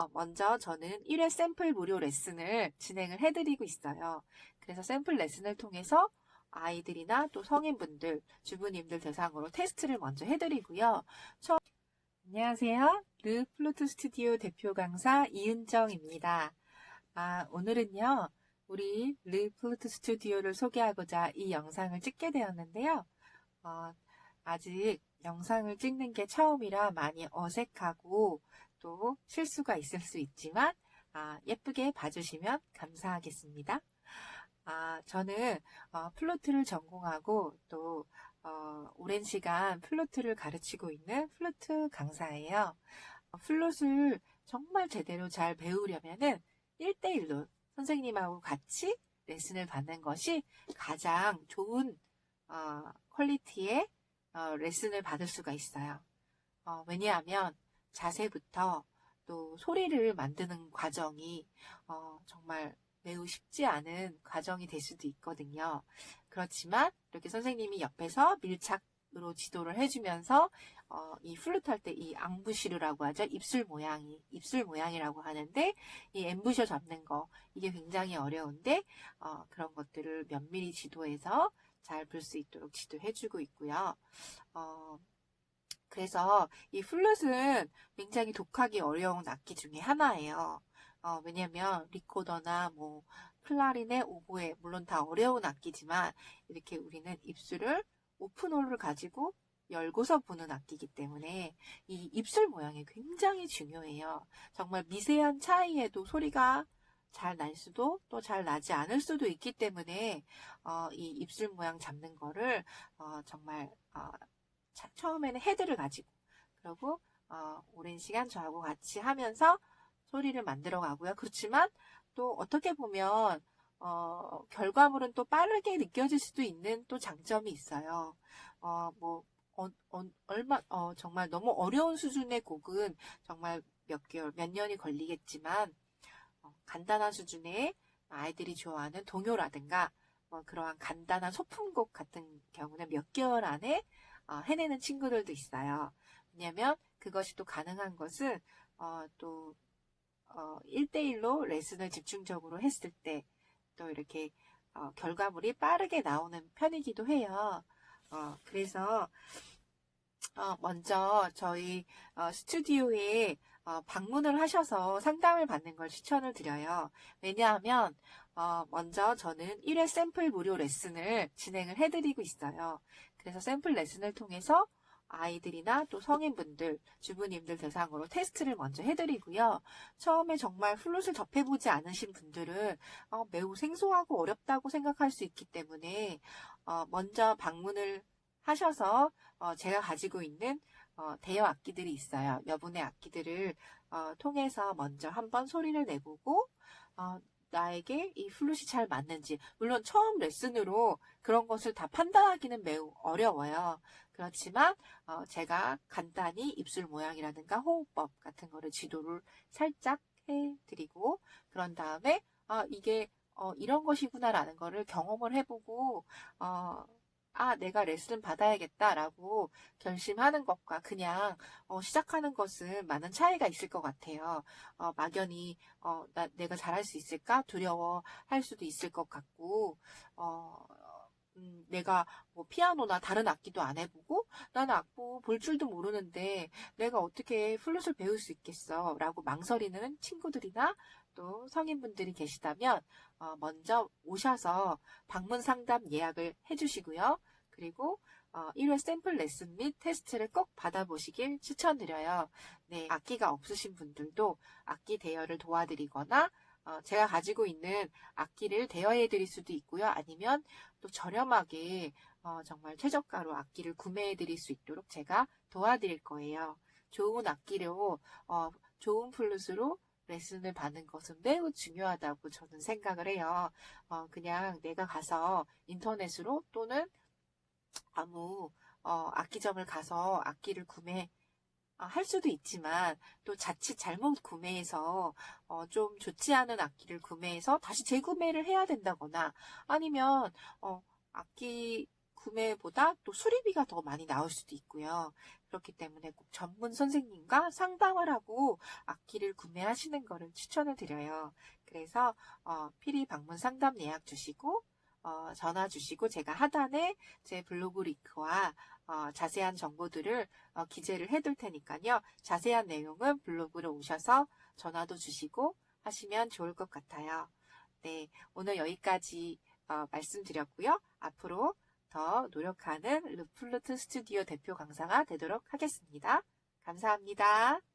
어, 먼저 저는 1회 샘플 무료 레슨을 진행을 해드리고 있어요. 그래서 샘플 레슨을 통해서 아이들이나 또 성인분들, 주부님들 대상으로 테스트를 먼저 해드리고요. 처... 안녕하세요. 르 플루트 스튜디오 대표 강사 이은정입니다. 아, 오늘은요, 우리 르 플루트 스튜디오를 소개하고자 이 영상을 찍게 되었는데요. 어, 아직 영상을 찍는 게 처음이라 많이 어색하고 또 실수가 있을 수 있지만 아, 예쁘게 봐주시면 감사하겠습니다. 아, 저는 어, 플루트를 전공하고 또 어, 오랜 시간 플루트를 가르치고 있는 플루트 강사예요. 어, 플룻을 정말 제대로 잘 배우려면은 1대1로 선생님하고 같이 레슨을 받는 것이 가장 좋은 어, 퀄리티의 어, 레슨을 받을 수가 있어요. 어, 왜냐하면 자세부터 또 소리를 만드는 과정이 어, 정말 매우 쉽지 않은 과정이 될 수도 있거든요. 그렇지만 이렇게 선생님이 옆에서 밀착으로 지도를 해주면서 어, 이 플루트 할 때 이 앙부시르라고 하죠. 입술 모양이 입술 모양이라고 하는데 이 엠부셔 잡는 거 이게 굉장히 어려운데 어, 그런 것들을 면밀히 지도해서 잘불수 있도록 지도해주고 있고요. 어, 그래서 이 플룻은 굉장히 독하기 어려운 악기 중에 하나예요. 어, 왜냐면 리코더나 뭐 클라리넷, 오보에 물론 다 어려운 악기지만 이렇게 우리는 입술을 오픈홀을 가지고 열고서 부는 악기이기 때문에 이 입술 모양이 굉장히 중요해요. 정말 미세한 차이에도 소리가 잘 날 수도 또 잘 나지 않을 수도 있기 때문에 어, 이 입술 모양 잡는 거를 어, 정말 어, 차- 처음에는 헤드를 가지고 그리고 어, 오랜 시간 저하고 같이 하면서 소리를 만들어 가고요. 그렇지만 또 어떻게 보면 어, 결과물은 또 빠르게 느껴질 수도 있는 또 장점이 있어요. 어, 뭐 어, 어, 얼마 어, 정말 너무 어려운 수준의 곡은 정말 몇 개월, 몇 년이 걸리겠지만 어, 간단한 수준의 아이들이 좋아하는 동요라든가 뭐 그러한 간단한 소품곡 같은 경우는 몇 개월 안에 어, 해내는 친구들도 있어요. 왜냐하면 그것이 또 가능한 것은 어, 또 어, 1대1로 레슨을 집중적으로 했을 때 또 이렇게 어, 결과물이 빠르게 나오는 편이기도 해요. 어, 그래서 어, 먼저 저희 어, 스튜디오에 어, 방문을 하셔서 상담을 받는 걸 추천을 드려요. 왜냐하면 어, 먼저 저는 1회 샘플 무료 레슨을 진행을 해드리고 있어요. 그래서 샘플 레슨을 통해서 아이들이나 또 성인분들, 주부님들 대상으로 테스트를 먼저 해드리고요. 처음에 정말 플룻을 접해보지 않으신 분들은 어, 매우 생소하고 어렵다고 생각할 수 있기 때문에 어, 먼저 방문을 하셔서 어, 제가 가지고 있는 어, 대여 악기들이 있어요. 여분의 악기들을 어, 통해서 먼저 한번 소리를 내보고 어, 나에게 이 플룻이 잘 맞는지 물론 처음 레슨으로 그런 것을 다 판단하기는 매우 어려워요. 그렇지만 어, 제가 간단히 입술 모양이라든가 호흡법 같은 거를 지도를 살짝 해드리고 그런 다음에 아 이게 어, 이런 것이구나라는 거를 경험을 해보고 어, 아, 내가 레슨 받아야겠다라고 결심하는 것과 그냥 어, 시작하는 것은 많은 차이가 있을 것 같아요. 어, 막연히 어, 나, 내가 잘할 수 있을까 두려워 할 수도 있을 것 같고 어, 음, 내가 뭐 피아노나 다른 악기도 안 해보고 나는 악보 볼 줄도 모르는데 내가 어떻게 플룻을 배울 수 있겠어 라고 망설이는 친구들이나 또 성인분들이 계시다면 어, 먼저 오셔서 방문 상담 예약을 해주시고요. 그리고 어, 1회 샘플 레슨 및 테스트를 꼭 받아보시길 추천드려요. 네, 악기가 없으신 분들도 악기 대여를 도와드리거나 어, 제가 가지고 있는 악기를 대여해 드릴 수도 있고요. 아니면 또 저렴하게 어, 정말 최저가로 악기를 구매해 드릴 수 있도록 제가 도와드릴 거예요. 좋은 악기로 어, 좋은 플룻으로 레슨을 받는 것은 매우 중요하다고 저는 생각을 해요. 어, 그냥 내가 가서 인터넷으로 또는 아무 어, 악기점을 가서 악기를 구매 아, 할 수도 있지만 또 자칫 잘못 구매해서 어, 좀 좋지 않은 악기를 구매해서 다시 재구매를 해야 된다거나 아니면 어, 악기 구매보다 또 수리비가 더 많이 나올 수도 있고요. 그렇기 때문에 꼭 전문 선생님과 상담을 하고 악기를 구매하시는 거를 추천을 드려요. 그래서 어, 피리 방문 상담 예약 주시고 어, 전화 주시고 제가 하단에 제 블로그 링크와 어, 자세한 정보들을 어, 기재를 해둘 테니까요. 자세한 내용은 블로그로 오셔서 전화도 주시고 하시면 좋을 것 같아요. 네, 오늘 여기까지 어, 말씀드렸고요. 앞으로 더 노력하는 루플루트 스튜디오 대표 강사가 되도록 하겠습니다. 감사합니다.